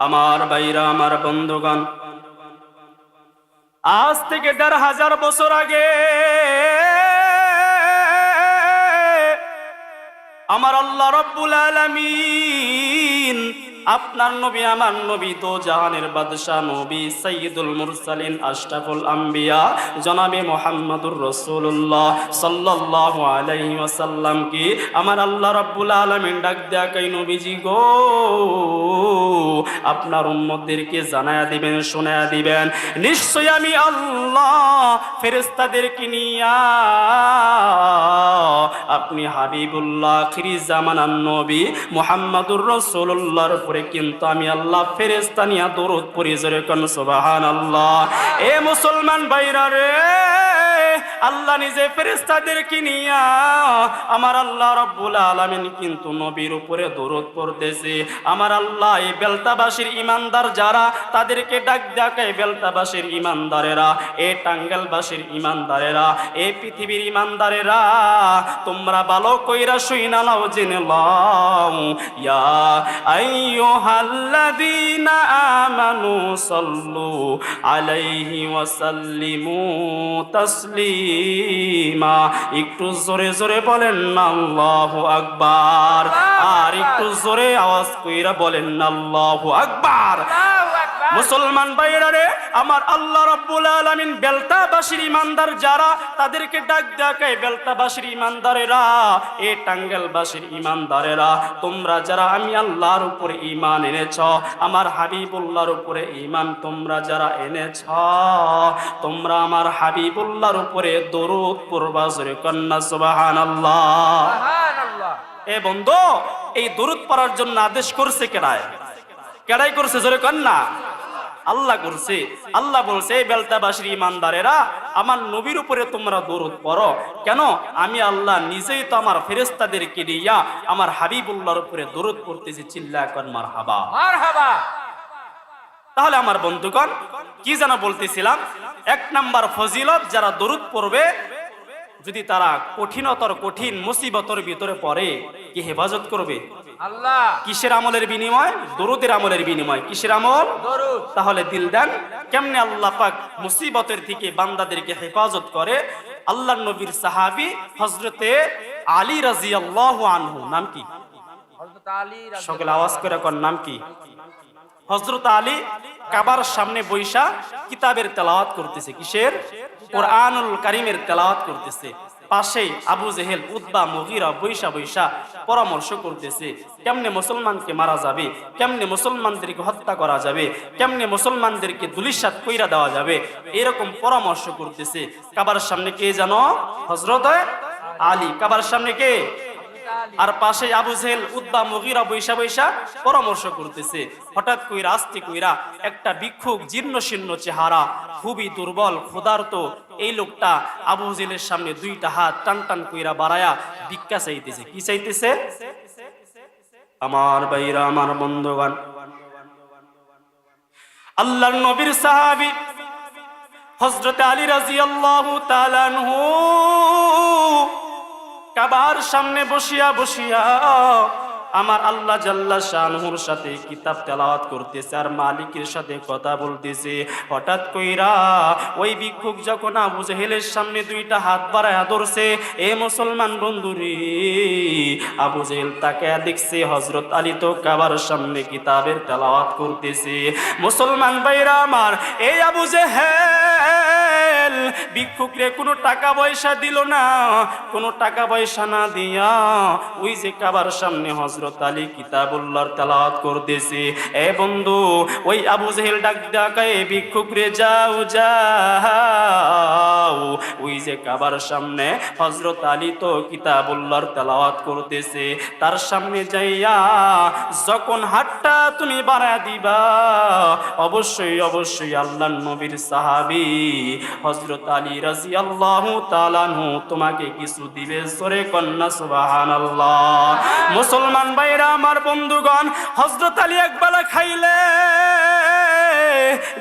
আমার বাইরা আমার বন্ধুগণ আজ থেকে দেড় হাজার বছর আগে আমার আল্লাহ রব্বুল আলামিন আপনার নবী, আমার নবী তো জাহানের বাদশাহ নবী সৈয়দুল মুরসালিন, আশরাফুল আম্বিয়া, জনাবে মোহাম্মদুর রসুল্লাহ সাল্লাল্লাহু আলাইহি ওয়াসাল্লাম কি? আমার আল্লাহ রব্বুল আলামিন ডাক দেয়া কই নবীজি গো? আপনার উম্মতদেরকে জানায়া দিবেন, শোনায়া দিবেন। নিশ্চয় আমি আল্লাহ ফেরেশতাদেরকে নিয়া আপনি হাবিবুল্লাহ জামানার নবী মুহাম্মাদুর রাসূলুল্লাহর উপরে কিন্তু আমি আল্লাহ ফেরেস্তানিয়া দরদ পরিচয় কেন সুবাহান আল্লাহ এ মুসলমান ভাইরা রে! আল্লাহ নিজে ফেরেশতাদেরকে নিয়া আমার আল্লাহ রব্বুল আলামিন কিন্তু নবীর উপরে দরুদ পড়তেছে। আমার আল্লাহ এই বেলতাবাসীর ইমানদার যারা, তাদেরকে ডাক ডাকায় বেলতাবাসীর ইমানদারেরা এ টাঙ্গালবাসীর ইমানদারেরা এ পৃথিবীর ইমানদারেরা তোমরা ভালো কইরা শুইনা নাও, জেনে লও। ইয়া আইয়ুহাল্লাযীনা আমানু সাল্লু আলাইহি ওয়া তাসলিমা। একটু জোরে জোরে বলেন আল্লাহ আকবার। আর একটু জোরে আওয়াজ কইরা বলেন আল্লাহু আকবার। মুসলমান ভাইরা রে আমার আল্লাহ রাব্বুল আলামিন বেলতাবাসীর ইমানদার যারা তাদেরকে ডাক ডাকায় বেলতাবাসীর ইমানদারেরা এ টাঙ্গালবাসীর ইমানদারেরা তোমরা যারা আমি আল্লাহর উপরে ঈমান এনেছ আমার হাবিবুল্লাহর উপরে ঈমান তোমরা যারা এনেছ তোমরা আমার হাবিবুল্লাহর উপরে দরুদ পড়বা জোরে কন্না সুবহানাল্লাহ। এ বন্ধু এই দরুদ পড়ার জন্য আদেশ করছে কেডায়? কেডাই করছে জোরে কন্যা আল্লাহ করছে আল্লাহ বলছে বেলতাবাসীর ইমানদারেরা আমার নবীর উপরে তোমরা দরুদ পড়ো। কেন? আমি আল্লাহ নিজেই তো আমার ফেরেস্তাদেরকে দিয়া আমার হাবিবুল্লাহর উপরে দরুদ পড়তেছি। চিল্লা এখন মার হাবা তাহলে আমার বন্ধুগণ কি যেন বলতেছিলাম? এক নাম্বার ফজিলত যারা দরুদ পড়বে যদি তারা কঠিনতর কঠিন মুসিবতর ভিতরে পড়ে কি হেফাজত করবে? আল্লাহ। কিসের আমলের বিনিময়? দরুদের আমলের বিনিময়। কিসের আমল? তাহলে দিল দেন কেমনে আল্লাহ পাক মুসিবতের থেকে বান্দাদেরকে হেফাজত করে? আল্লাহ নবীর সাহাবি হজরতে আলী রাজি আল্লাহ আনহু নাম কি? সকলে আওয়াজ করে কর নাম কি? হজরত আলী কাবার সামনে বৈশা কিতাবের তেলাওয়াত করতেছে। কিসের? কোরআনুল কারিমের তেলাওয়াত করতেছে। পাশেই আবু জেহেল উদ্বা মুগিরা বৈশা বৈশা পরামর্শ করতেছে, কেমনে মুসলমানকে মারা যাবে, কেমনে মুসলমানদেরকে হত্যা করা যাবে, কেমনে মুসলমানদেরকে দুলিশাত কইরা দেওয়া যাবে, এরকম পরামর্শ করতেছে। কাবার সামনে কে জানো হজরত আলী। কাবার সামনে কে? আর পাশে আবু জেহেল উদ্বা মগিরা বৈশা বৈশা পরামর্শ করতেছে। হঠাৎ কইরা, আস্তে কইরা একটা ভিক্ষুক জীর্ণ শীর্ণ চেহারা, খুবই দুর্বল, ক্ষুধার্ত, এই লোকটা আবু জেলের সামনে দুইটা হাত টান টান কইরা বাড়ায়া ভিক্ষা চাইতেছে। কি চাইতেছে? আমার বাইরা আমার বন্ধুগণ, আল্লাহর নবীর সাহাবী হযরত আলী রাদিয়াল্লাহু তাআলা আনহু কাবার সামনে বসিয়া বসিয়া আমার আল্লাহ জাল্লা শাহনুর সাথে কিতাব তেলাওয়াত করতেছে আর মালিকের সাথে কথা বলতেছে। হঠাৎ কইরা ওই ভিক্ষুক যখন আবু জেহেলের সামনে দুইটা হাত বাড়ায় ধরছে, এ মুসলমান বন্ধুরে, আবু জেহেল তাকে দেখছে হজরত আলী তো কাবার সামনে কিতাবের তেলাওয়াত করতেছে। মুসলমান ভাইরা আমার এই আবু জেহেল ভিক্ষুকরে কোনো টাকা পয়সা দিল না। কোনো টাকা পয়সা না দিয়া ওই যে কাবার সামনে হজরত আলী কিতাবুল্লাহর তেলাওয়াত করতেছে। এ বন্ধু, ওই আবু জেহেল ডাক ডাকায় ভিক্ষুকরে যাও যাও। ওই যে কাবার সামনে হজরত আলী তো কিতাবুল্লাহর তেলাওয়াত করতেছে। তার সামনে যাইয়া যখন হাতটা তুমি বাড়া দিবা, অবশ্যই অবশ্যই আল্লাহ নবীর সাহাবি হজরত আলী রাজি আল্লাহ তালানহু তোমাকে কিছু দিবে? সরে কন্যা সুবাহান আল্লাহ মুসলমান ভাইরা আমার বন্ধুগণ হজরত আলী একবেলা খাইলে,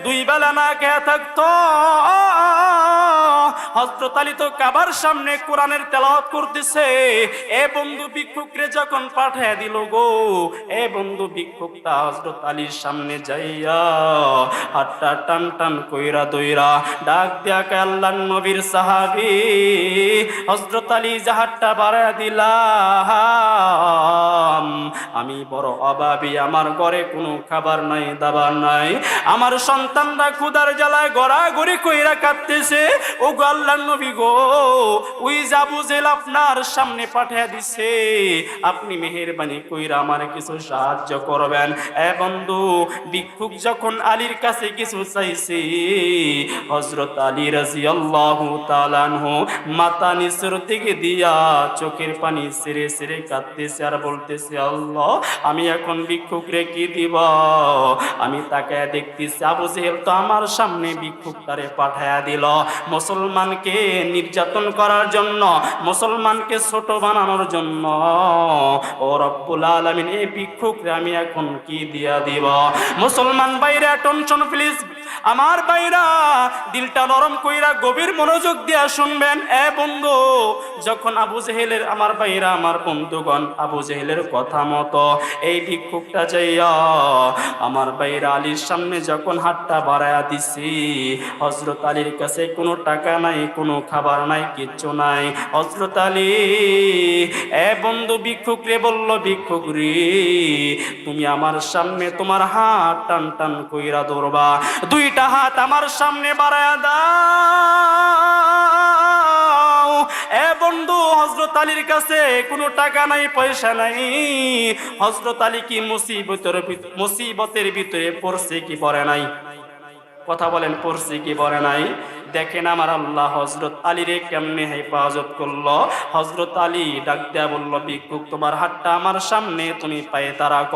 দুই বেলা না খেয়ে থাকতো। হজরত আলী তো কাবার সামনে কোরআনের তেলাওয়াত করতেছে। এ বন্ধু ভিক্ষুকরে যখন পাঠিয়ে দিল গো, এ বন্ধু ভিক্ষুকটা হজরত আলীর সামনে যাইয়া হাতটা টান টান কইরা দইরা ডাক দিয়া আল্লাহ নবীর সাহাবি হজরত আলী জাহাটটা বাড়ায় দিলাম। আমি বড় অভাবী, আমার ঘরে কোনো খাবার নাই, দাবার নাই। আমার সন্তানরা ক্ষুদার জ্বালায় গড়াগড়ি কইরা কাঁদতেছে। ও আল্লাহ নবী গো, ওই যাবু আপনার সামনে পাঠিয়ে দিছে। আপনি মেহেরবানি কইরা আমার কিছু সাহায্য করবেন। এ বন্ধু, ভিক্ষুক যখন আলীর কাছে কিছু চাইছে হজরত আলী রাজি আল্লাহ তালানহু মাতা নিচের দিকে দিয়া চোখের পানি সেরে সেরে কাঁদতেছে আর বলতেছে, আল্লাহ, আমি এখন ভিক্ষুক রে কি দিব? আমি তাকে দেখতেছি আবু জেহেল তো আমার সামনে ভিক্ষুক তারে পাঠায়া দিল। মুসলমানকে নির্যাতন করার জন্য, মুসলমানকে ছোট বানানোর জন্য। ও রব্বুল আলামিন এই ভিক্ষুকরে আমি এখন কি দিয়া দিব? মুসলমান বাইরে টেনশন প্লিজ। আমার বাইরা দিলটা নরম কইরা গভীর মনোযোগ দিয়া শুনবেন। এ বন্ধু, যখন আবু জেহেলের, আমার বাইরা আমার বন্ধুগণ আবু জেহেলের কথা মতো, এই ভিক্ষুকটা যাইয়া আমার বাইরা আলীর সামনে যখন হাতটা বাড়ায়া দিছি হজরত আলীর কাছে কোনো টাকা নাই, কোনো খাবার নাই, কিচ্ছু নাই। হজরত এ বন্ধু ভিক্ষুক রে, বলল, ভিক্ষুক রে, তুমি আমার সামনে তোমার হাত টান টান কইরা ধরবা। দুইটা হাত আমার সামনে বাড়ায়া দাও। এ বন্ধু হজরত আলীর কাছে কোনো টাকা নাই, পয়সা নাই। হজরত আলী কি মুসিবতের মুসিবতের ভিতরে পড়ছে কি পড়ে নাই? কথা বলেন, পড়ছে কি পড়ে নাই? দেখেন আমার আল্লাহ হজরত আলীরে কেমনে হেফাজত করল। হজরত আলী ডাক দেয়া বলল, ভিক্ষুক, তোমার হাতটা আমার সামনে, তুমি পায়ে তারাক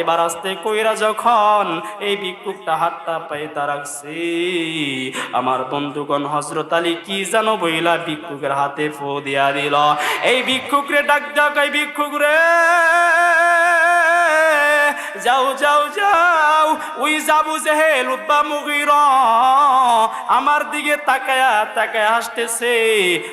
এবার আসতে কইরা যখন এই ভিক্ষুকটা হাতটা পায়ে তারাকছি আমার বন্ধুগণ হজরত আলী কি জানো বইলা ভিক্ষুকের হাতে ফো দিয়া দিল। এই ভিক্ষুক রে ডাক কই ভিক্ষুক রে! যাও যাও যাও ওই যাবু জেহেল উদ্বা মুগির। আমার দিকে তাকায়া তাকায়া হাসতেছে,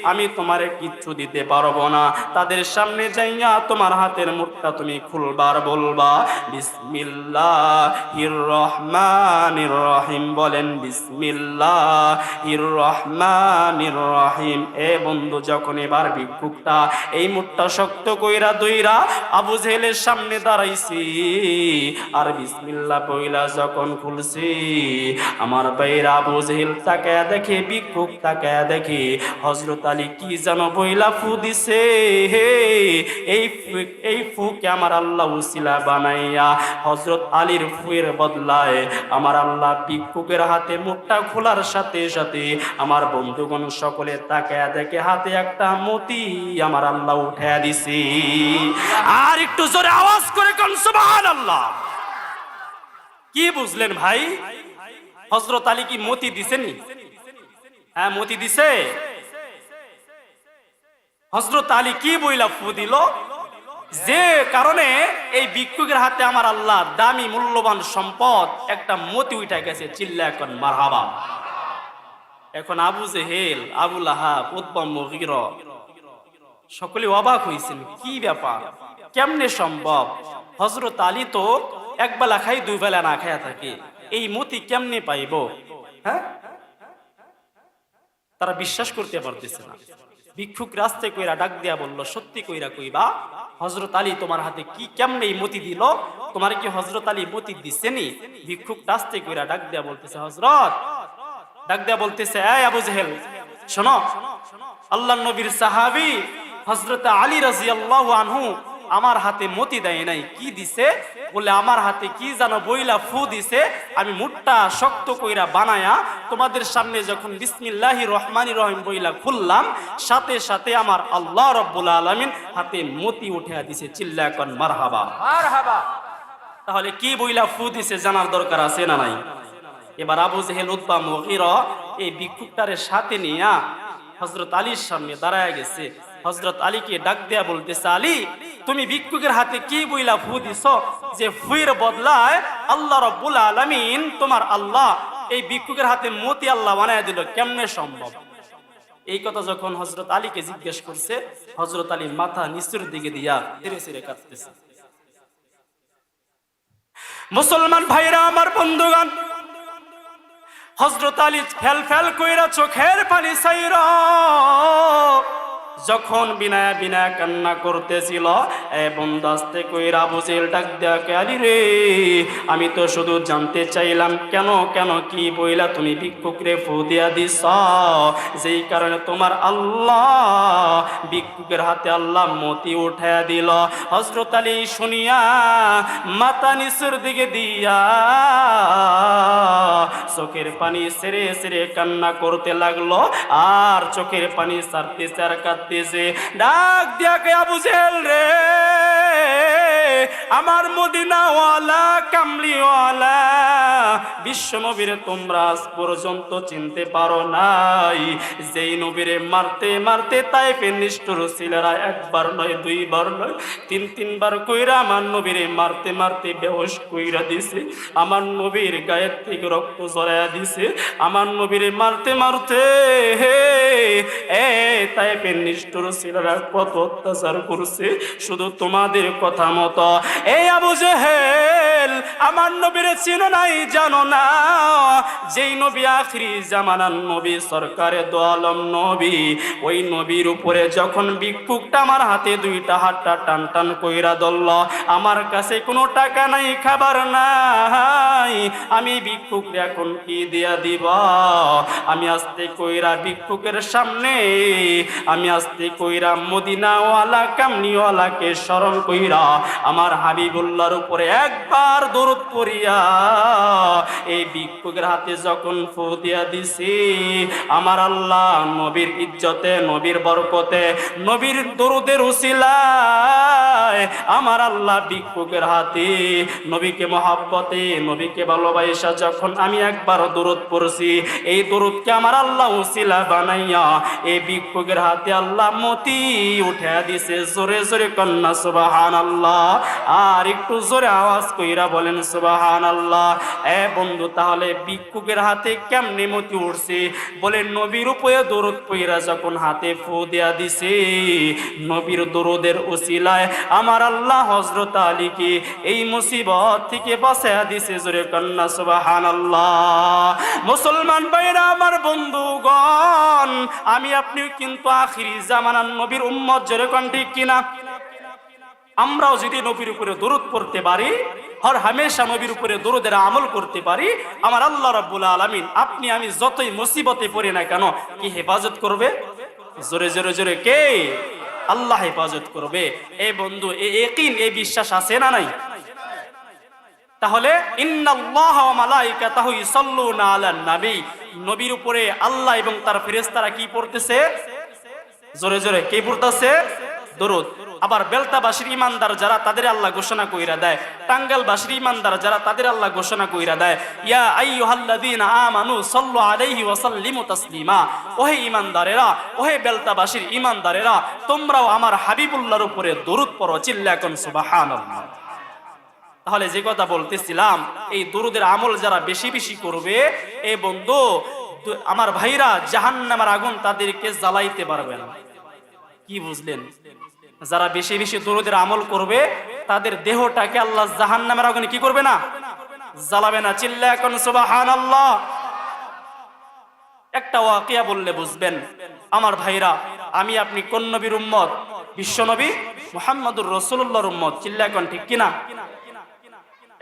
আমি তোমারে কিচ্ছু দিতে পারব না। তাদের সামনে যাইয়া তোমার হাতের মুখটা তুমি খুলবার বলবা। বিসমিল্লাহির রহমানির রহিম বলেন, বিসমিল্লাহির রহমানির রহিম। এ বন্ধু, যখন এবার ভিক্ষুকটা এই মুখটা শক্ত কইরা দইরা আবু জেহেলের সামনে দাঁড়াইছি আর বিসমিল্লাহ বইলা যখন খুলছি, আমার বাইরা আবু জেহেল তাকায়া দেখে, ভিক্ষুক তাকায়া দেখে হজরত আলী কি যেন বইলা ফু দিছে, হে, এই এই ফুকে আমার আল্লাহ উসিলা বানাইয়া হজরত আলীর ফুয়ের বদলায় আমার আল্লাহ ভিক্ষুকের হাতে মুখটা খোলার সাথে সাথে আমার বন্ধুগণ সকলে তাকায়া দেখে, হাতে একটা মতি আমার আল্লাহ উঠায়া দিছি। আর একটু জোরে আওয়াজ করে কোন কি বুঝলেন ভাই? হজরত আলী কি মতি দিছেনি? হ্যাঁ মতি দিছে। হজরত আলী কি বইলা ফু দিল? যে কারণে এই ভিক্ষুকের হাতে আমার আল্লাহ দামি মূল্যবান সম্পদ একটা মতি উঠা গেছে, চিল্লা এখন, মারহাবা। এখন আবু জেহেল আবুল আহাব উদ্বম সকলে অবাক হয়েছেন কি ব্যাপার? কেমনে সম্ভব? হজরত আলী তো এক বেলা খাই, দুই বেলা না খাইয়া থাকে। এই মতি কেমনে পাইব? হ্যাঁ? তারা বিশ্বাস করতে পারতেছে না। ভিক্ষুক রাস্তে কইরা ডাক দিয়া বলল, সত্যি কইরা কইবা, হজরত আলী তোমার হাতে কি কেমনে এই মতি দিল? তোমার কি হজরত আলী মতি দিছেনি? ভিক্ষুক রাস্তে কইরা ডাক দিয়া বলতেছে, হজরত, ডাক দিয়া বলতেছে, এই আবু জেহেল, শোনো আল্লাহ নবীর সাহাবি হজরত আলী রাজি আল্লাহ আনহু আমার হাতে মতি দেয় নাই কি দিছে? বলে আমার হাতে কি জানো বইলা ফু দিছে আমি মুটটা শক্ত কইরা বানায়া তোমাদের সামনে যখন বিসমিল্লাহি রহমানি রহিম বইলা খুললাম সাথে সাথে আমার আল্লাহ রব্বুল আলামিন হাতে মতি উঠে দিছে চিল্লা কন মারহাবা। মার হাবা তাহলে কি বইলা ফু দিছে জানার দরকার আছে না নাই? এবার আবু জেহেল উদ্বা মহির এই ভিক্ষুকটারে সাথে নিয়া হজরত আলীর সামনে দাঁড়ায় গেছে। হজরত আলীকে ডাক দেয়া বলতেছে আলী তুমি ভিক্ষুকের হাতে কি বইলা ফু দিছ? যে ফুয়ের বদলায় আল্লাহ রব্বুল আলামিন তোমার আল্লাহ। এই ভিক্ষুকের হাতে মতি আল্লাহ বানায় দিল, কেমনে সম্ভব? এই কথা যখন হজরত আলীকে জিজ্ঞেস করছে হজরত আলী মাথা নিচুর দিকে দিয়া ধীরে ধীরে মুসলমান ভাইরা, আমার বন্ধুগণ হজরত আলী ফেল ফেল কইরা চোখের পানি সাইরা যখন বিনায়া বিনা কান্না করতেছিল, এ বন্ধু, আস্তে কইরা বুঝিল, ডাক দেয়া কে আলী রে? আমি তো শুধু জানতে চাইলাম, কেন কেন, কি বইলা তুমি ভিক্ষুকরে ফু দিয়া দিস যেই কারণে তোমার আল্লাহ ভিক্ষুকের হাতে আল্লাহ মতি উঠায়া দিল। হজরত আলী শুনিয়া মাতা নিচুর দিকে দিয়া চোখের পানি সেরে সেরে কান্না করতে লাগল, আর চোখের পানি সারতেছে আর কাঁদতেছে ডাক দিয়া কে আবু জেল রে? আমার মদিনাওয়ালা, কামলিওয়ালা, বিশ্ব নবীরে তোমরা আজ পর্যন্ত চিনতে পারো নাই। যেই নবীরে মারতে মারতে তাই নিষ্ঠুর ছিলেরা একবার নয়, দুইবার নয়, তিন, তিনবার কইরা আমার নবীরে মারতে মারতে বেহস কইরা দিছে। আমার নবীর গায়ের থেকে রক্ত জড়াইয়া দিছে। আমার নবীরে মারতে মারতে, হে, এ তাই নিষ্ঠুর ছিলেরা কত অত্যাচার করছে। শুধু তোমাদের কথা মতো এই আবু জেহেল আমার নবীরে চিনো নাই, জানো না? যেই নবী আখরি জামানার নবী, সরকারে দোয়ালম নবী। ওই নবীর উপরে যখন ভিক্ষুকটা আমার হাতে দুইটা হাতটা টান টান কইরা দল আমার কাছে কোনো টাকা নাই, খাবার নাই। আমি ভিক্ষুক এখন কি দিয়া দিব? আমি আস্তে কইরা ভিক্ষুকের সামনে, আমি আস্তে কইরা মদিনাওয়ালা, কামনিওয়ালাকে স্মরণ কইরা আমার হাবিবুল্লাহর উপরে একবার দরদ করিয়া এই ভিক্ষুকের হাতে যখন ফু দিয়া দিছি, আমার আল্লাহ নবীর ইজ্জতে, নবীর বরকতে, নবীর দরুদের উসিলায় আমার আল্লাহ ভিক্ষুকের হাতে নবীকে মহাব্বতে, নবীকে ভালোবাসা যখন আমি একবার দরুদ পড়ছি, এই দরুদকে আমার আল্লাহ উসিলা বানাইয়া, এই ভিক্ষুকের হাতে আল্লাহ মতি উঠে দিছে। জোরে জোরে কন্যা সুবাহান আল্লাহ আর একটু জোরে আওয়াজ কইরা বলেন সুবাহান আল্লাহ এ বন্ধু, তাহলে ভিক্ষুকের হাতে কেমনে মতি উঠছে? বলে, নবীর উপরে দরুদ পইরা যখন হাতে ফু দেয়া দিছে, নবীর দরুদের উসিলায় আমার আল্লাহ হজরত আলীকে এই মুসিবত থেকে বাঁচাইয়া দিছে, জোরে কন্যা সুবাহান আল্লাহ মুসলমান ভাইরা, আমার বন্ধুগণ, আমি আপনিও কিন্তু আখিরি জামানার নবীর উম্মত, জোরে কন ঠিক কিনা? আমরাও যদি নবীর উপরে দরুদ পড়তে পারি হর হামেশা নবীর উপরে দরুদের আমল করতে পারি। আমার আল্লাহ রাব্বুল আলামিন, আপনি আমি যতই মুসিবতে পড়ি না কেন, কি হেফাজত করবে? জোরে জোরে জোরে কে? আল্লাহ হেফাজত করবে। এই বন্ধু, এ একিন এই বিশ্বাস আছে না নাই? তাহলে, ইন্নাল্লাহ ওয়া মালাইকাতাহু ইসাল্লুনা আলান নবী। নবীর উপরে আল্লাহ এবং তার ফেরেশতারা কি পড়তেছে? জোরে জোরে, কে পড়তেছে? দরুদ। আবার বেলতাবাসীর ইমানদার যারা তাদের আল্লাহ ঘোষণা কইরা দেয় টাঙ্গালবাসীর ইমানদার যারা তাদের আল্লাহ ঘোষণা কইরা দেয়, ইয়া আইয়ুহাল্লাযীনা আমানু সাল্লু আলাইহি ওয়া সাল্লিমু তাসলিমা, ওহে ইমানদারেরা ওহে বেলতাবাসীর ইমানদারেরা তোমরাও আমার হাবিবুল্লাহর উপরে দরুদ পড়ো, চিল্লা কোন সুবহানাল্লাহ। তাহলে যে কথা বলতেছিলাম, এই দরুদের আমল যারা বেশি বেশি করবে, এ বন্ধু আমার ভাইরা জাহান্নামের আগুন তাদেরকে জ্বালাইতে পারবে না। কি বুঝলেন? যারা বেশি বেশি দরুদের আমল করবে, তাদের দেহটাকে আল্লাহ জাহান্নামের আগুনে কি করবে না? জ্বালাবে না। চিল্লা এখন, সুবহানাল্লাহ। একটা ওয়াকিয়া বললে বুঝবেন, আমার ভাইরা, আমি আপনি কোন নবীর উম্মত? বিশ্বনবী মুহাম্মদুর রসুল্লাহর উম্মত। চিল্লা এখন, ঠিক কিনা?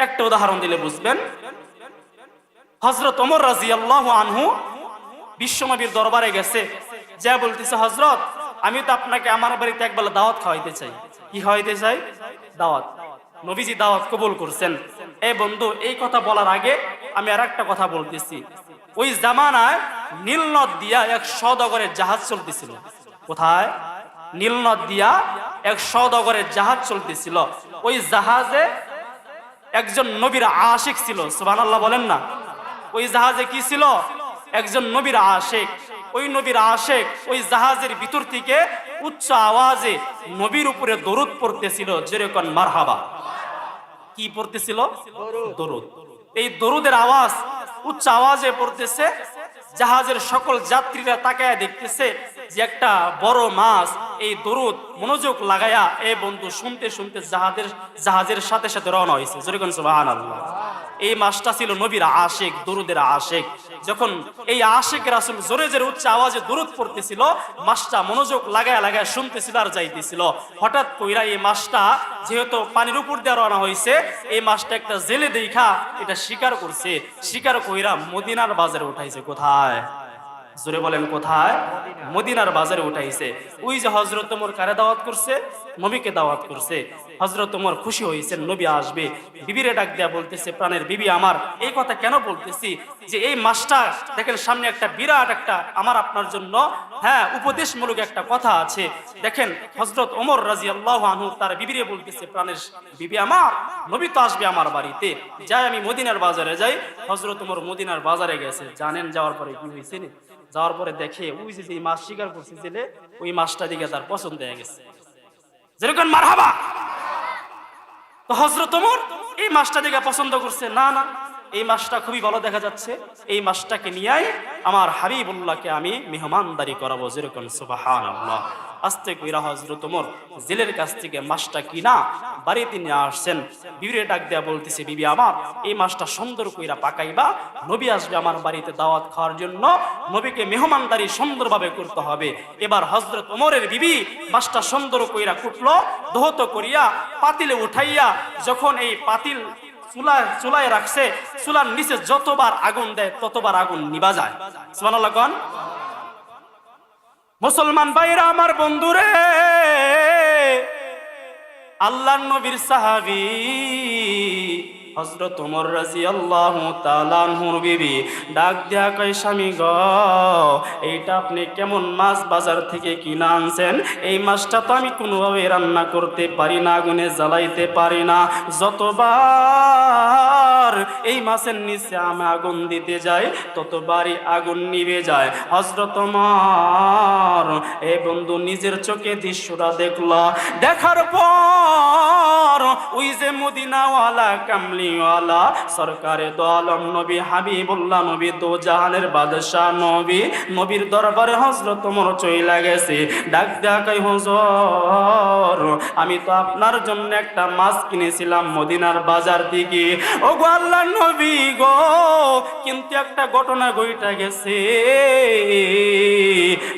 একটা উদাহরণ দিলে বুঝবেন হজরত ওমর রাজি আল্লাহ আনহু বিশ্বনবীর দরবারে গেছে। যা বলতেছে হজরত আমি তো আপনাকে আমার বাড়িতে একবার দাওয়াত খাওয়াইতে চাই। কি খাওয়াইতে চাই? দাওয়াত। নবীজি দাওয়াত কবুল করছেন। এ বন্ধু, এই কথা বলার আগে আমি আর একটা কথা বলতেছি। ওই জামানায় নীলনদ দিয়া এক সদগরের জাহাজ চলতেছিল। কোথায়? নীলনদ দিয়া এক সদগরের জাহাজ চলতেছিল। ওই জাহাজে একজন নবীর আশিক ছিল। সুবহানাল্লাহ বলেন না। ওই জাহাজে কি ছিল? একজন নবীর আশেক। ওই নবীর আশেক, ওই জাহাজের ভিতর থেকে উচ্চ আওয়াজে নবীর উপরে দরুদ পড়তেছিল, যেরকম মারহাবা। কি পড়তেছিল? দরুদ। এই দরুদের আওয়াজ উচ্চ আওয়াজে পড়তেছে, জাহাজের সকল যাত্রীরা তাকায় দেখতেছে যে একটা বড় মাছ, এই দরুদ মনোযোগ লাগায়া এ বন্ধু শুনতে শুনতে জাহাজের জাহাজের সাথে সাথে রওনা হয়েছে। জরিগন এই মাছটা ছিল নবীর আশেক, দরুদের আশেক। যখন এই আশেক রাসুল জোরে জোরে উচ্চ আওয়াজে দরুদ পড়তেছিল, মাছটা মনোযোগ লাগায় লাগায় শুনতেছিল আর যাইতেছিল। হঠাৎ কইরা এই মাছটা যেহেতু পানির উপর দিয়ে রওনা হয়েছে এই মাছটা একটা জেলে দেখা এটা শিকার করছে। শিকার কইরা মদিনার বাজারে উঠাইছে কোথায়? জোরে বলেন, কোথায়? মদিনার বাজারে উঠাইছে। ওই যে হজরত মোর কারে দাওয়াত করছে? নবীকে দাওয়াত করছে। হজরত মোর খুশি হয়েছে নবী আসবে। বিবিরে ডাক দেয়া বলতেছে, প্রাণের বিবি আমার, এই কথা কেন বলতেছি? যে এই মাসটা দেখেন সামনে একটা বিরাট একটা আমার আপনার জন্য হ্যাঁ উপদেশমূলক একটা কথা আছে। দেখেন হজরত ওমর রাজি আল্লাহ আনহু তার বিবিরে বলতেছে, প্রাণের বিবি আমার, নবী তো আসবে আমার বাড়িতে। যাই আমি মদিনার বাজারে যাই। হজরত ওমর মদিনার বাজারে গেছে। জানেন যাওয়ার পরে কি হয়েছে নি? যাওয়ার পরে দেখে, ওই যে এই মাছ শিকার করছে জেলে, ওই মাছটা দিকে তার পছন্দ হয়ে গেছে। যেরকম মারহাবা। তো হজরত ওমর, এই মাছটা দিকে পছন্দ করছে? না না, এই মাছটা খুবই ভালো দেখা যাচ্ছে। এই মাছটাকে নিয়ে আমার হাবিবুল্লাহকে আমি মেহমানদারি করাবো। যেরকম আল্লাহ আস্তে কইরা ওমর জেলের কাছ থেকে মাছটা কিনা বাড়িতে নিয়ে আসছেন। বিবিরে ডাক দেয়া বিবি আমার, এই মাছটা সুন্দর কইরা পাকাইবা। নবী আসবে আমার বাড়িতে দাওয়াত খাওয়ার জন্য। নবীকে মেহমানদারি সুন্দরভাবে করতে হবে। এবার হজরত ওমরের বিবি মাছটা সুন্দর কইরা কুটলো, দহত করিয়া পাতিলে উঠাইয়া যখন এই পাতিল চুলায় চুলায় রাখছে, চুলার নিচে যতবার আগুন দেয় ততবার আগুন নিবা যায়। কোন। মুসলমান ভাইরা, আমার বন্ধুরে আল্লাহ নবীর সাহাবি হজরত ওমর রাজি আল্লাহ তালানহুর বিবি, ডাক দেয়া কয়, স্বামী গ, এইটা আপনি কেমন মাছ বাজার থেকে কিনা আনছেন? এই মাছটা তো আমি কোনোভাবে রান্না করতে পারি না, আগুনে জ্বালাইতে পারি না। যতবার এই মাছের নিচে আমি আগুন দিতে যাই, ততবারই আগুন নিভে যায়। হজরত ওমর, এ বন্ধু নিজের চোখে দৃশ্যটা দেখল। দেখার পর ওই যে মদিনাওয়ালা, কামলিওয়ালা, সরকারে দো আলম নবী, হাবিবুল্লাহ নবী দো জাহানের বাদশাহ নবী, নবীর দরবারে হজরত মোর চইলা গেছে। ডাক দেখাই হজর, আমি তো আপনার জন্য একটা মাছ কিনেছিলাম মদিনার বাজার থেকে। ও গো আল্লাহ নবী গো। কিন্তু একটা ঘটনা ঘইটা গেছে।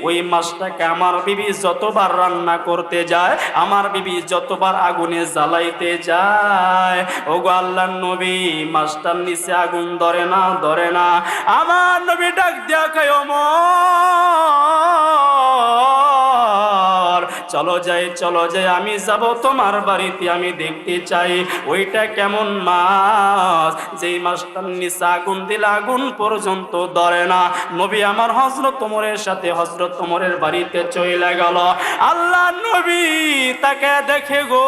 ওই মাছটাকে আমার বিবি যতবার রান্না করতে যায়, আমার বিবি যতবার আগুনে জ্বালাইতে যায়। ও গো আল্লাহ নবী মাছটার নিচে আগুন ধরে না ধরে না। আমার নবী ডাক দিয়া খায় ওমর চলো যাই চলো যাই, আমি যাব তোমার বাড়িতে, আমি দেখতে চাই ওইটা কেমন মাছ? যেই মাছটার নিচে আগুন দিলে আগুন পর্যন্ত ধরে না। নবী আমার হজরত তোমরের সাথে হজরত তোমরের বাড়িতে চলে গেল। আল্লাহ নবী তাকে দেখে গো,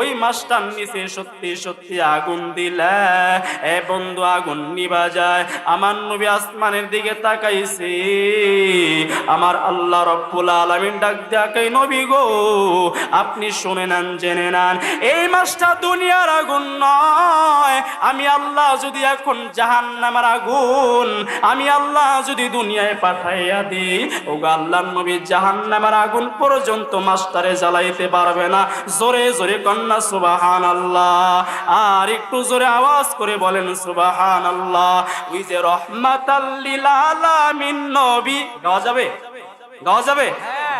ওই মাছটার নিচে সত্যি সত্যি আগুন দিলে। এ বন্ধু, আগুন নিবা যায়। আমার নবী আসমানের দিকে তাকাইছে। আমার আল্লাহ রব্বুল আলামিন ডাক দেখাই নবী গো, আপনি শুনে নেন, জেনে নেন। এই মাসটা দুনিয়ার আগুন নয়। আমি আল্লাহ যদি এখন জাহান নামার আগুন, আমি আল্লাহ যদি দুনিয়ায় পাঠাইয়া দিই ও আল্লাহ নবী জাহান নামার আগুন পর্যন্ত মাস্টারে জ্বালাইতে পারবে না। জোরে জোরে কন্যা সুবাহান আল্লাহ আর একটু জোরে আওয়াজ করে বলেন সুবাহান আল্লাহ ওই যে রহমাতাল্লিল আলামিন নবী, গাওয়া যাবে? গাওয়া যাবে?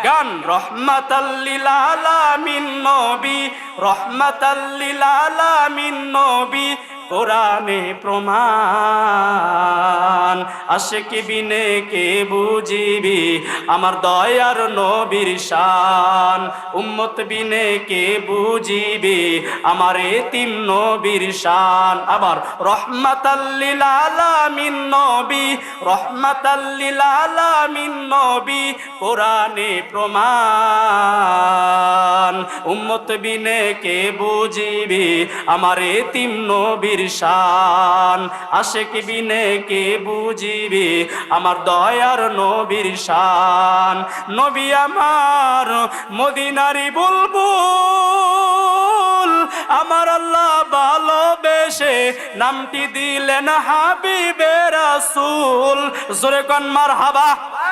গান রহমাতাল্লিল আলামিন নবী রহমাতাল্লিল আলামিন নবী, কোরআনে প্রমাণ। আশেক বিনে কে বুঝিবি? আমার দয়ার নবীর শান। উম্মত বিনে কে বুঝিবি? আমার এতিম নবীর শান। আবার রহমাতাল্লিল আলামিন নবী রহমাতাল্লিল আলামিন নবী। কোরআনে প্রমাণ। উম্মত বিনে কে বুঝিবি? আমার এতিম নবীর শান। আশেক বিনে কে বুঝিবি? আমার দয়ার নবীর শান। নবী আমার মদিনারি বুলবুল। আমার আল্লাহ ভালোবেসে নামটি দিলেন হাবিবে রাসূল। জোরে কন মার হাবা মারহাবা।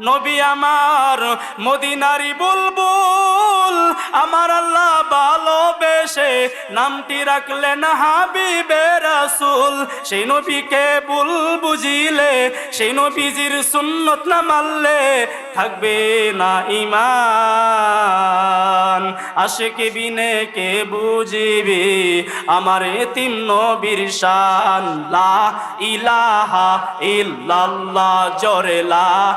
নবী আমার মদিনারি বুলবুল। আমার আল্লাহ ভালোবেসে নামটি রাখলেন হাবিবে রাসূল। সেই নবীকে বুল বুঝিলে, সেই নবীজির সুন্নত না মানলে থাকবে না ইমান আশেকে বিনে কে বুঝিবি? আমার এতিম নবীর ইলাহা ইল্লাল্লাহ, জোরে লা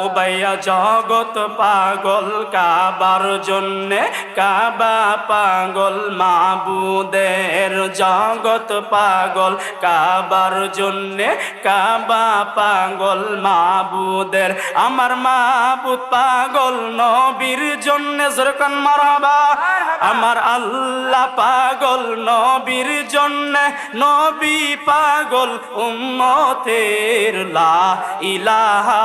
ও ভাইয়া জগত পাগল, কাবার জন্যে কাবা পাগল, মাবুদের জগত পাগল, কাবার জন্যে কাবা পাগল, মাবুদের। আমার মাবুদ পাগল, নবীর জন্যে যেরকম মারাবা আমার আল্লাহ পাগল, নবীর জন্যে নবী পাগল, উম্মতের লা ইলাহা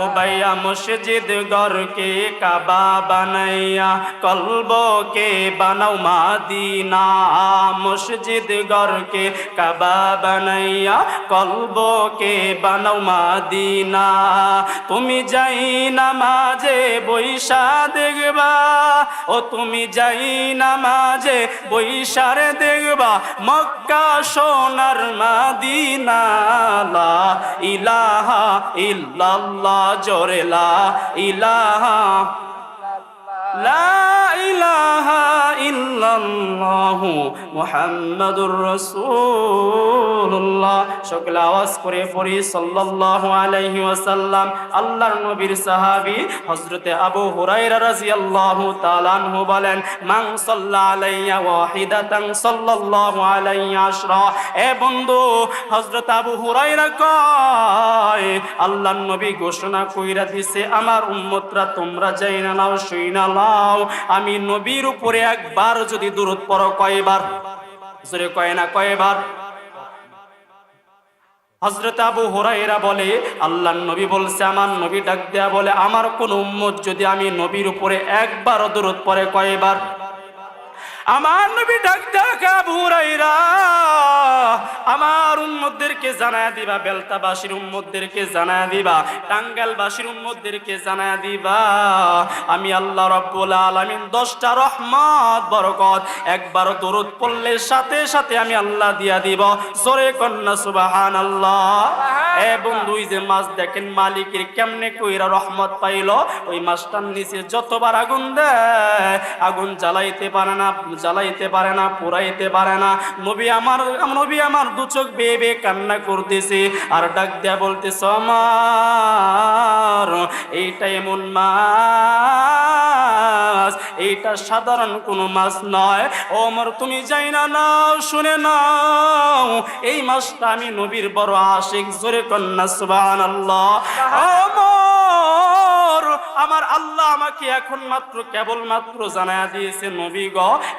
ও ভাইয়া মসজিদ গরকে কাবা বানাইয়া, কলবকে বানাও মাদিনা। মসজিদ গরকে কাবা বানাইয়া, কলবকে বানাও মাদিনা। তুমি যাই না মাঝে বৈশা দেখবা, ও তুমি যাই না মাঝে বৈশারে দেখবা, মক্কা সোনার মাদিনা। ইলাহা ইল্লাল্লাহ। জোরে লা ইলাহা সকলে আবু আলাইয়া এ বন্ধু আবু নবী ঘোষণা কইরা দিছে, আমার উম্মতরা তোমরা যাই না নাও শুই না লাও আমি নবীর উপরে একবার যদি দূরত পড়ো কয়বার? জোরে কয় না কয়বার? হজরত আবু হোরাইরা বলে, আল্লাহ নবী বলছে, আমার নবী ডাক দেয়া বলে, আমার কোন উম্মত যদি আমি নবীর উপরে একবার দূরত পরে কয়বার? আমার নবী ডাক বুড়াইরা আমার উম্মতদেরকে জানায় দিবা বেলতাবাসীর উম্মতদেরকে জানায় দিবা টাঙ্গালবাসীর উম্মতদেরকে জানায় দিবা। আমি আল্লাহ রব্বুল আলামিন দশটা রহমত বরকত একবার দরুদ পড়লে সাথে সাথে আমি আল্লাহ দিয়া দিব। জোরে কন্যা সুবাহান আল্লাহ এ বন্ধু যে মাছ দেখেন মালিকের কেমনে কইরা রহমত পাইলো? ওই মাছটার নিচে যতবার আগুন দেয় আগুন জ্বালাইতে পারে না জ্বালাইতে পারে না, পুরাইতে পারে না। নবী আমার নবী আমার দু চোখ বেয়ে বেয়ে কান্না করতেছে। আর ডাক দেয়া বলতেছ আমার এইটা এমন মাছ, এইটা সাধারণ কোনো মাছ নয়। ও আমার তুমি যাই না নাও, শুনে নাও, এই মাছটা আমি নবীর বড় আশিক, জোরে কন্যা সুবান আল্লাহ আমার আমার আল্লাহ আমাকে এখন মাত্র কেবল মাত্র জানায়া দিয়েছে, নবী গ,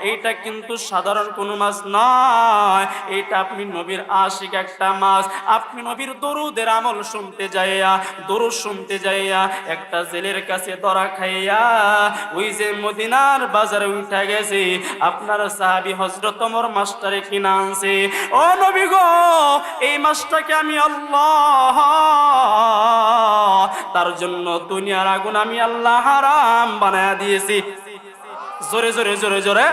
এইটা কিন্তু সাধারণ কোনো মাছ নয়। এটা আপনি নবীর আশিক একটা মাছ। আপনি নবীর দরুদের আমল শুনতে যাইয়া, দরুদ শুনতে যাইয়া, একটা জেলের কাছে ধরা খাইয়া, ওই যে মদিনার বাজারে উঠা গেছে। আপনার সাহাবি হজরত ওমর মাস্টারে কিনা আনছে। ও নবী গো, এই মাছটাকে আমি আল্লাহ তার জন্য দুনিয়ার আগুন আমি আল্লাহ হারাম বানায় দিয়েছি। জোরে জোরে জোরে জোরে।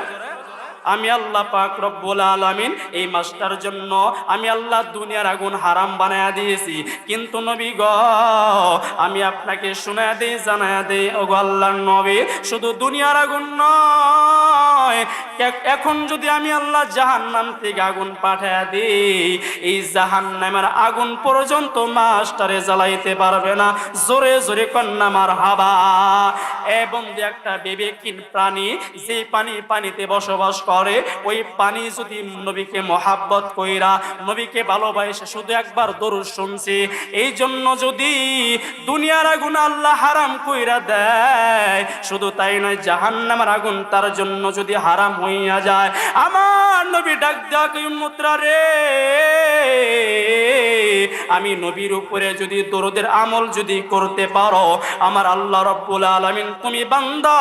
আমি আল্লাহ পাক রব্বুল আলামিন এই মাসটার জন্য আমি আল্লাহ দুনিয়ার আগুন হারাম বানায়া দিয়েছি। কিন্তু নবী গ, আমি আপনাকে শোনা দেই, জানায়া দেই ও আল্লাহর নবী, শুধু দুনিয়ার আগুন নয় এখন যদি আমি আল্লাহ জাহান্নাম থেকে আগুন পাঠায় দিই, এই জাহান্নামের আগুন পর্যন্ত মাস্টারে জ্বালাইতে পারবে না। জোরে জোরে কন্যা হাবা এবং যে একটা বিবেকহীন প্রাণী যে পানি পানিতে বসবাস করে ওই পানি যদি নবীকে মহাব্বত কইরা নবীকে ভালোবাসে, শুধু একবার দরুদ শুনছে। এই জন্য যদি দুনিয়ার আগুন আল্লাহ হারাম কইরা দেয়, শুধু তাই নয় জাহান্নামের আগুন তার জন্য যদি হারাম হইয়া যায়। আমার নবী ডাক ডাক মুদ্রা রে? আমি নবীর উপরে যদি দরদের আমল যদি করতে পারো, আমার আল্লাহ রব্বুল আলামিন, তুমি বান্দা,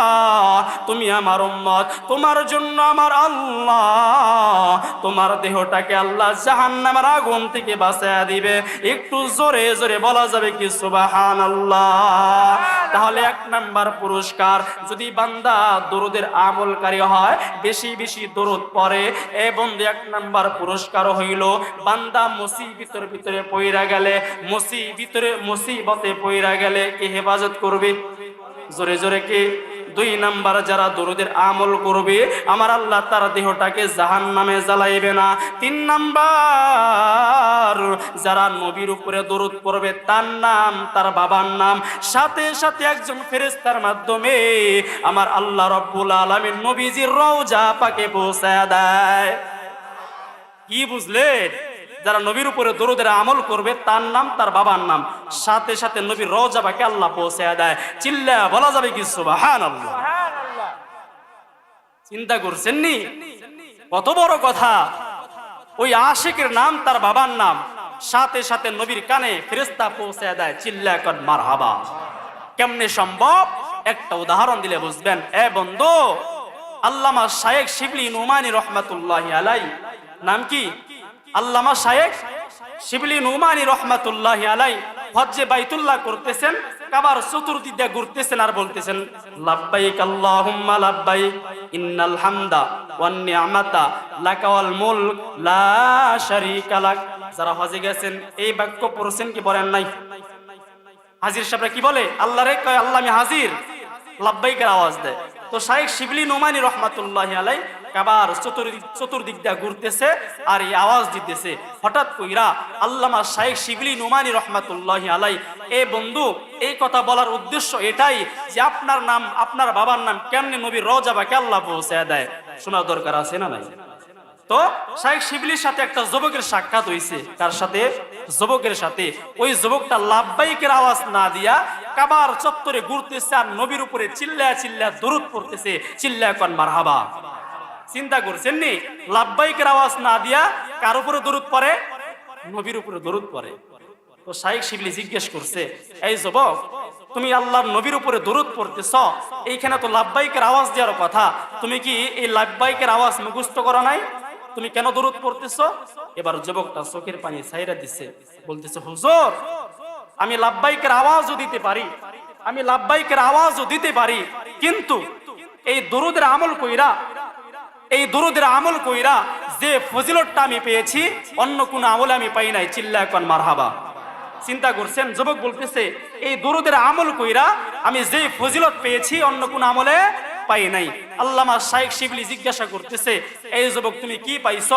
তুমি আমার উম্মত, তোমার জন্য আমার আল্লাহ, তোমার দেহটাকে আল্লাহ জাহান্নামের আগুন থেকে বাঁচায়া দিবে। একটু জোরে জোরে বলা যাবে কি সুবাহান আল্লাহ তাহলে এক নাম্বার পুরস্কার, যদি বান্দা দরুদের আমলকারী হয়, বেশি বেশি দরুদ পড়ে। এবং এক নাম্বার পুরস্কার হইল, বান্দা মুসিবতের ভিতরে পইরা গেলে মুসিবতরে মুসিবতে পইরা গেলে কে হেফাজত করবে? জোরে জোরে কে? দুই নাম্বার যারা দরুদের আমল করবে, আমার আল্লাহ তার দেহটাকে জাহান নামে জ্বালাইবে না। তিন নাম্বার যারা নবীর উপরে দরুদ পড়বে, তার নাম, তার বাবার নাম। সাথে সাথে একজন ফেরেস্তার মাধ্যমে আমার আল্লাহ রব্বুল আলমীর নবীজির রওজা পাকে পৌঁছায় দেয়। কি বুঝলেন? যারা নবীর উপরে দরুদের আমল করবে তার নাম তার বাবার নাম। সাথে সাথে নবীর রওজাবাকে আল্লাহ পৌঁছে দেয়। চিল্লা বলা যাবে কি সুবাহান আল্লাহ চিন্তা করছেন নি? কত বড় কথা। ওই আশিকের নাম তার বাবার নাম। সাথে সাথে নবীর কানে ফেরেস্তা পৌঁছে দেয় চিল্লা কর মার হাবা কেমনে সম্ভব? একটা উদাহরণ দিলে বুঝবেন। এ বন্ধু আল্লামা শায়েক শিবলি নুমানি রহমাতুল্লাহ আলাই নাম কি? আল্লামা শায়েক শিবলি নুমানি রহমাতুল্লাহ আলাই হজ্জে বাইতুল্লাহ করতেছেন, কাবার চতুর্দিক ঘুরতেছেন আর বলতেছেন, লাব্বাইক আল্লাহুম্মা লাব্বাইক, ইন্নাল হামদা ওয়ান নি'মাতা লাকা ওয়াল মুলক, লা শারীকা লাক। যারা হজে গেছেন, এই বাক্য পড়ছেন কি বলেন নাই? হাজির সাহেবরা কি বলে? আল্লাহ রে কয়, আল্লাহ আমি হাজির। লাব্বাইকের আওয়াজ দেয়। তো শাহেখ শিবলি নোমানি রহমাতুল্লাহ আলাই কাবার চতুর্দিক দিয়ে ঘুরতেছে আর এই আওয়াজ দিতেছে। হঠাৎ কইরা আল্লামা শাহেখ শিবলি নোমানি রহমাতুল্লাহ আলাই এ বন্ধু, এই কথা বলার উদ্দেশ্য এটাই যে আপনার নাম, আপনার বাবার নাম কেমনে নবীর রজা বা আল্লাহ পৌঁছে দেয়? শোনার দরকার আছে না নাই? তো শাহেখ শিবলির সাথে একটা যুবকের সাক্ষাৎ হইছে। তার সাথে? যুবকের সাথে। ওই যুবকটা লাভবাইকের আওয়াজ না দিয়া কাবার চত্বরে ঘুরতেছে আর নবীর উপরে চিল্লা চিল্লা দরুদ পড়তেছে। চিল্লা কন, মারহাবা। চিন্তা করছেন নি? লাভবাইকের আওয়াজ না দিয়া কার উপরে দরুদ পড়ে? নবীর উপরে দরুদ পড়ে। তো শাহেখ শিবলি জিজ্ঞেস করছে, এই যুবক, তুমি আল্লাহর নবীর উপরে দরুদ পড়তেছ? এইখানে তো লাভবাইকের আওয়াজ দেওয়ার কথা। তুমি কি এই লাভবাইকের আওয়াজ মুখস্থ করো নাই? তুমি কেন দরুদ পড়তেছ? এবার যুবকটা চোখের পানি ছাইরা দিচ্ছে বলতেছে, হুজুর, আমি লাভবাইকের আওয়াজও দিতে পারি। আমি লাভবাইকের আওয়াজও দিতে পারি। কিন্তু এই দরুদের আমল কইরা এই দরুদের আমল কইরা যে ফজিলতটা আমি পেয়েছি, অন্য কোন আমলে আমি পাই নাই। চিল্লা এখন মারহাবা। চিন্তা করছেন, যুবক বলতেছে, এই দরুদের আমল কইরা আমি যে ফজিলত পেয়েছি, অন্য কোন আমলে পাই নাই। আল্লামা শাইখ শিবলি জিজ্ঞাসা করতেছে, এই যুবক, তুমি কি পাইছ?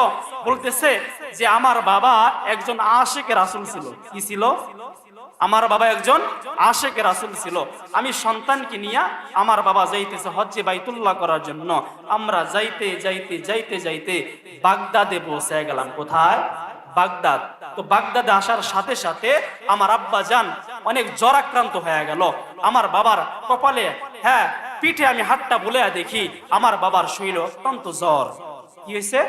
বলতেছে যে, আমার বাবা একজন আশেকের রাসূল ছিল। কি ছিল? আমার বাবা একজন আশেকের রাসূল ছিল। আমি সন্তানকে নিয়ে আমার বাবা যাইতেছে হজ্জে বাইতুল্লাহ করার জন্য। আমরা যাইতে যাইতে যাইতে যাইতে বাগদাদে পৌঁছে গেলাম। কোথায়? বাগদাদ। তো বাগদাদে আসার সাথে সাথে আমার আব্বা যান অনেক জ্বর আক্রান্ত হয়ে গেল। আমার বাবার কপালে হ্যাঁ পিঠে আমি হাতটা বলে দেখি, আমার বাবার শরীর অত্যন্ত জ্বর। কি হয়েছে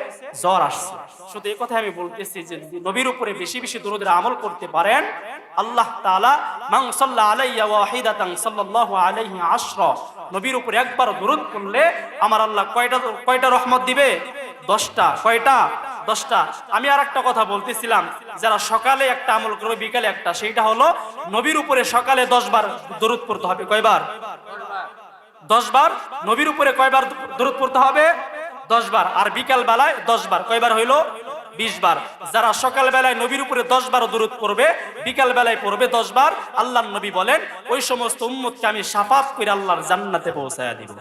জ্বর আসছে। শুধু এই কথা আমি বলতেছি যে নবীর উপরে বেশি বেশি দূরদের আমল করতে পারেন আল্লাহ তাআলা মান সাল্লা আলাইয়া ওয়াহিদাতান সাল্লাল্লাহু আলাইহি আশরা, নবীর উপরে একবার দরুদ করলে আমার আল্লাহ কয়টা কয়টা রহমত দিবে? দশটা। কয়টা? দশটা। আমি আর একটা কথা বলতেছিলাম, যারা সকালে একটা আমল করবে, বিকালে একটা, সেইটা হলো নবীর উপরে সকালে দশ বার দরুদ পড়তে হবে। কয়বার? দশ বার নবীর উপরে কয়বার দরুদ পড়তে হবে? দশ বার আর বিকাল বেলায় দশ বার কয়বার হইল? বিশ বার। যারা সকাল বেলায় নবীর উপরে দশ বার দরুদ পড়বে বিকাল বেলায় পড়বে দশ বার আল্লাহ নবী বলেন, ওই সমস্ত উম্মতকে আমি সাফাত করে আল্লাহর জান্নাতে পৌঁছায় দিব।